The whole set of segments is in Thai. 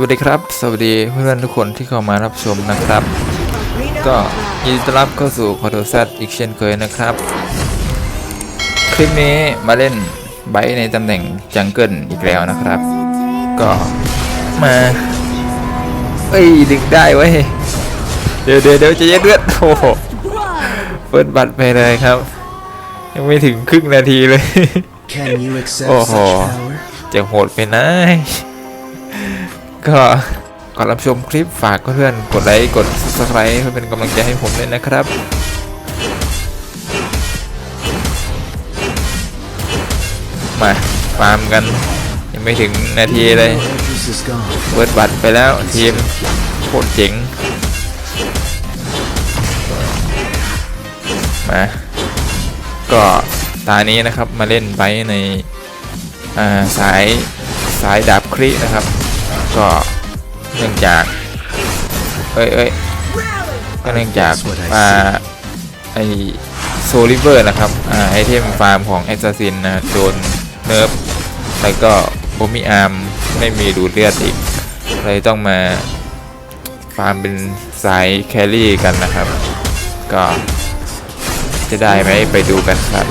วัสดีครับ สวัสดีเพื่อนๆทุกคนที่เข้ามารับชมนะครับ ก็ยินดีต้อนรับเข้าสู่พอโตซัอีกเช่นเคยนะครับ คลิปนี้มาเล่นไบท์ในตำแหน่งจังเกิลอีกแล้วนะครับ ก็มาเอ้ยดึงได้เว้ยเดี๋ยวเดี๋ยวเดี๋ยวจะเย็ดเลือดโอ้โหเปิดบัตรไปเลยครับ ยังไม่ถึงครึ่งนาทีเลย Can you accept Oh. such power? จะโหดไปนะ ก็ก่อนรับชมคลิปฝากเพื่อนกดไลค์กด subscribe เพื่อเป็นกำลังใจให้ผมด้วยนะครับมาฟาร์มกัน ยังไม่ถึงนาทีเลย Evil Edris is gone. เปิดบัตรไปแล้วทีมโคตรเจ๋งมาก็ตานี้นะครับมาเล่นไบท์ในสายสายดาบครินะครับ ก็เนื่องจากเอ้ยเอ้ยก็เนื่องจากอ่าไอโซลิเวอร์นะครับอ่าไอเทมฟาร์มของแอสซัสซินนะโดนเนิร์ฟแล้วก็โบมิอาร์มไม่มีดูดเลือดอีกเลยต้องมาฟาร์มเป็นสายแครี่กันนะครับ ก็จะได้ไหมไปดูกันครับ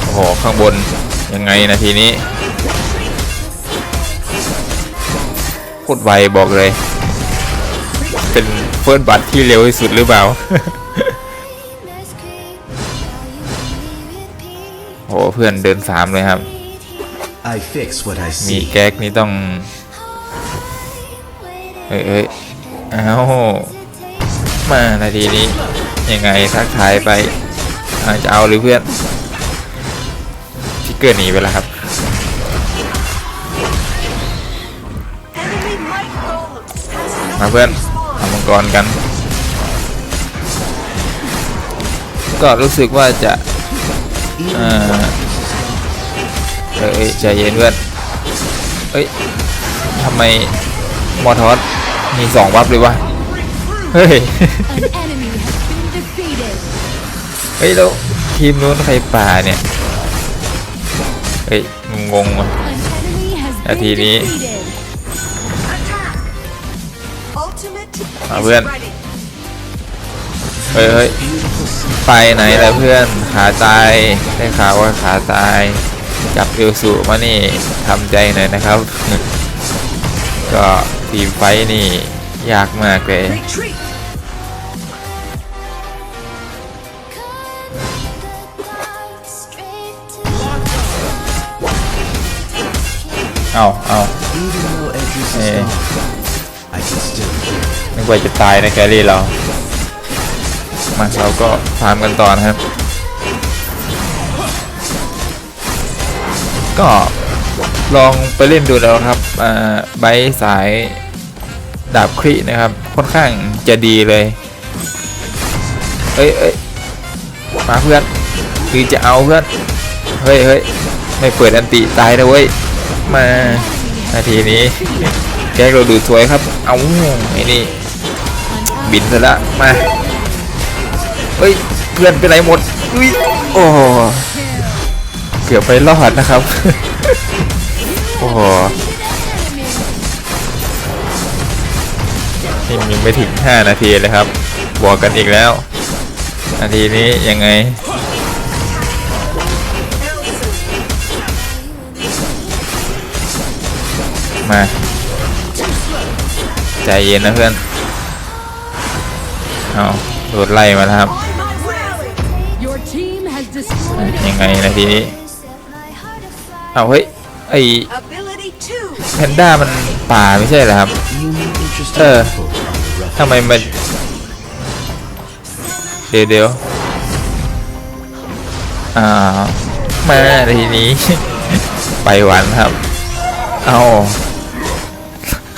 โอ้โหข้างบน ยังไงนาทีนี้โคตรไวบอกเลย เป็นเฟิร์สบัตที่เร็วที่สุดหรือเปล่าโอ้โหเพื่อนเดินสามเลยครับ I fix what I มี see. แก๊กนี่ต้อง เอ้ยเอ้ยเอ้ามานาทีนี้ ยังไงทักทายไปอาจะเอาหรือเพื่อนที่ เกิดหนีไปแล้วครับมาเพื่อนทำมังกรกัน ก็รู้สึกว่าจะ Even เอ่อเอ้ยเอ้ยใจเย็นเพื่อนเอ้ยทำไมมอทอสมีสองวับเลยวะเฮ้ย An enemy has been defeated. เฮ้ยแล้วทีมนู้นใครป่าเนี่ย เฮ้ยงงๆว่ะนาทีนี้มาเพื่อน เฮ้ยเฮ้ยไปไหนล่ะเพื่อนขาตายได้ข่าวว่าขาตายจับเอลสูมานี่ทำใจหน่อยนะครับ ก็ทีมไฟนี่ ยากมากเลย เอาเอา even though Edris is Eh. gone, I can still hear him. นึกว่าจะตายในแกลลี่เรา มาเราก็ฟาร์มกันต่อนะครับ ก็ลองไปเล่นดูแล้วครับอ่าไบสายดาบครินะครับ ค่อนข้างจะดีเลย เอ้ยเอ้ยมาเพื่อน คือจะเอาเพื่อน เฮ้ยเฮ้ยไม่เปิดอันติตายนะเว้ย มานาทีนี้แกกเราดูสวยครับ เอาไอ้นี่ บินซะละมาเฮ้ยเพื่อนเป็นหมดอุ้ยโอ้โหเกือบไปรอดนะครับ โอ้โหนี่ยังไม่ถึง 5 นาทีเลยครับ บวกกันอีกแล้ว นาทีนี้ยังไง มาใจเย็นนะเพื่อนเอาโดนไล่มาแล้วครับ Your team has destroyed ยังไงนาทีนี้เอาเฮ้ยไอ Ability two. แพนด้ามันป่าไม่ใช่เหรอครับ You meet interesting Eh. people on the rough ทำไมมันเดี๋ยวเดี๋ยวอ่ามาทีนี้ ไปหวันครับ เอา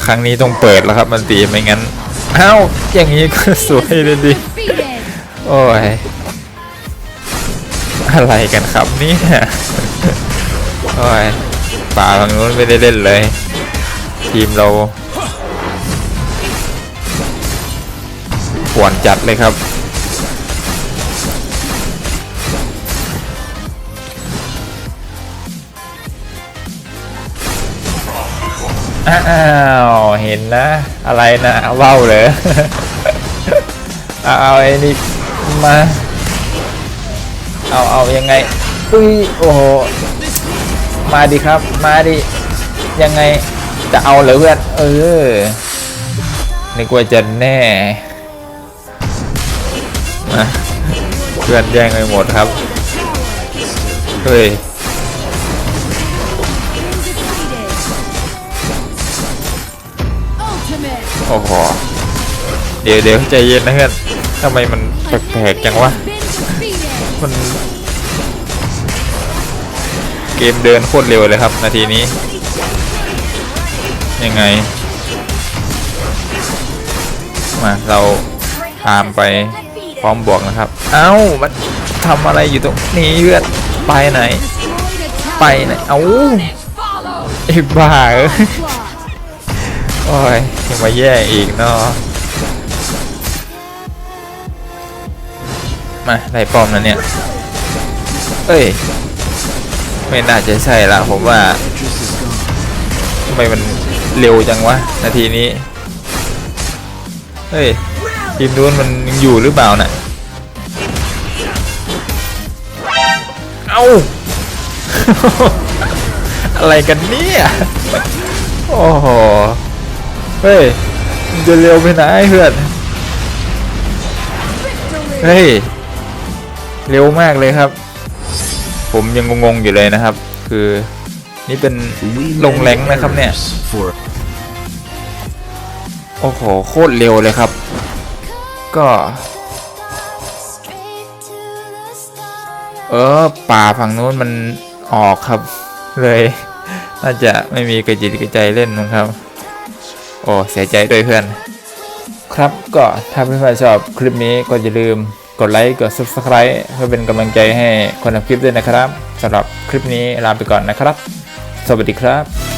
ครั้งนี้ต้องเปิดแล้วครับมันตีไม่งั้นเอ้าอย่างนี้ก็สวยเลยดิโอ้ยอะไรกันครับเนี่ยโอ้ยป่าทางนู้นไม่ได้เล่นเลย ทีมเราป่วนจัดเลยครับ อ้าวเห็นนะ อะไรนะเว่าเหรอเอาเอาไอ้นี่มา เอาเอายังไงอุ้ยโอ้โหมาดิครับ มาดิ ยังไงจะเอาเหรอเพื่อนเออนึกว่าจะแน่มาเพื่อนแย่งไปหมดครับเฮ้ย โอ้โหเดี๋ยวเดี๋ยวใจเย็นนะเพื่อนทำไมมันแปลกๆจังวะมันเกมเดินโคตรเร็วเลยครับ นาทีนี้ ยังไง มาเราตามไปพร้อมบวกนะครับ เอ้ามันทำอะไรอยู่ตรงนี้เพื่อนไปไหน ไปไหน เอ้าไอ้บ้าเอ้ โอ้ยยังมาแย่อีกเนาะมาได้ป้อมแล้วเนี่ย เอ้ย ไม่น่าจะใช่ละผมว่าทำไมมันเร็วจังวะ นาทีนี้ เฮ้ย ทีมนู้นมันยังอยู่หรือเปล่าน่ะ เอ้าอะไรกันเนี่ย โอ้โห เฮ้ยมันจะเร็วไปไหนเพื่อน เฮ้ย เร็วมากเลยครับ ผมยังงงๆอยู่เลยนะครับ คือนี่เป็น We ลง many แรงค์นะครับเนี่ย errors For โอ้โห โคตรเร็วเลยครับ ก็เออป่าฝั่งนู้นมันออกครับ เลย น่าจะไม่มีกระจิตกระใจเล่นมั้งครับ โอ้เสียใจด้วยเพื่อน ครับก็ถ้าเพื่อนๆชอบคลิปนี้ก็อย่าลืมกดไลค์กด subscribe เพื่อเป็นกำลังใจให้คนทำคลิปด้วยนะครับสำหรับคลิปนี้ลาไปก่อนนะครับ สวัสดีครับ